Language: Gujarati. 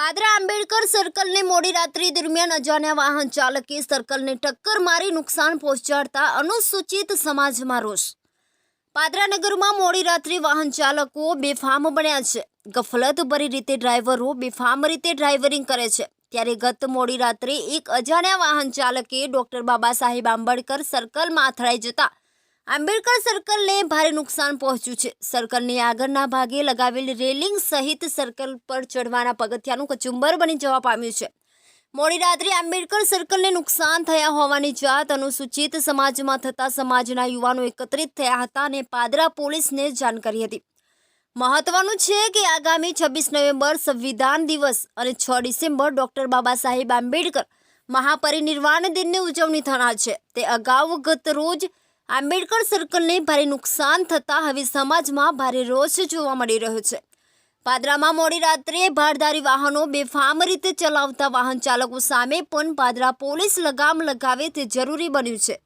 પાદરા આંબેડકર સર્કલને મોડી રાત્રિ દરમિયાન અજાણ્યા વાહન ચાલકે સર્કલને ટક્કર મારી નુકસાન પહોંચાડતા અનુસૂચિત સમાજમાં રોષ. પાદરા નગરમાં મોડી રાત્રે વાહન ચાલકો બેફામ બન્યા છે. ગફલતભરી રીતે ડ્રાઈવરો બેફામ રીતે ડ્રાઈવરિંગ કરે છે. ત્યારે ગત મોડી રાત્રે એક અજાણ્યા વાહન ચાલકે ડોક્ટર બાબા સાહેબ આંબેડકર સર્કલમાં અથડાઈ જતા આંબેડકર સર્કલને ભારે નુકસાન પહોંચ્યું છે. સર્કલની આગળના ભાગે લગાવેલી રેલિંગ સહિત સર્કલ પર ચડવાના પગથિયાનું કચુંબર બની જવા પામ્યું છે. મોડી રાત્રે આંબેડકર સર્કલને નુકસાન થયા હોવાની જાત અનુસૂચિત સમાજમાં થતા સમાજના યુવાનો એકત્રિત થયા હતા અને પાદરા પોલીસને જાણ હતી. મહત્વનું છે કે આગામી છવ્વીસ નવેમ્બર સંવિધાન દિવસ અને છ ડિસેમ્બર ડૉક્ટર બાબા સાહેબ આંબેડકર મહાપરિનિર્વાણ દિનની ઉજવણી થનાર છે. તે અગાઉ ગત રોજ આંબેડકર સર્કલને ભારે નુકસાન થતાં હવે સમાજમાં ભારે રોષ જોવા મળી રહ્યો છે. પાદરામાં મોડી રાત્રે ભારધારી વાહનો બેફામ રીતે ચલાવતા વાહન ચાલકો સામે પણ પાદરા પોલીસ લગામ લગાવે તે જરૂરી બન્યું છે.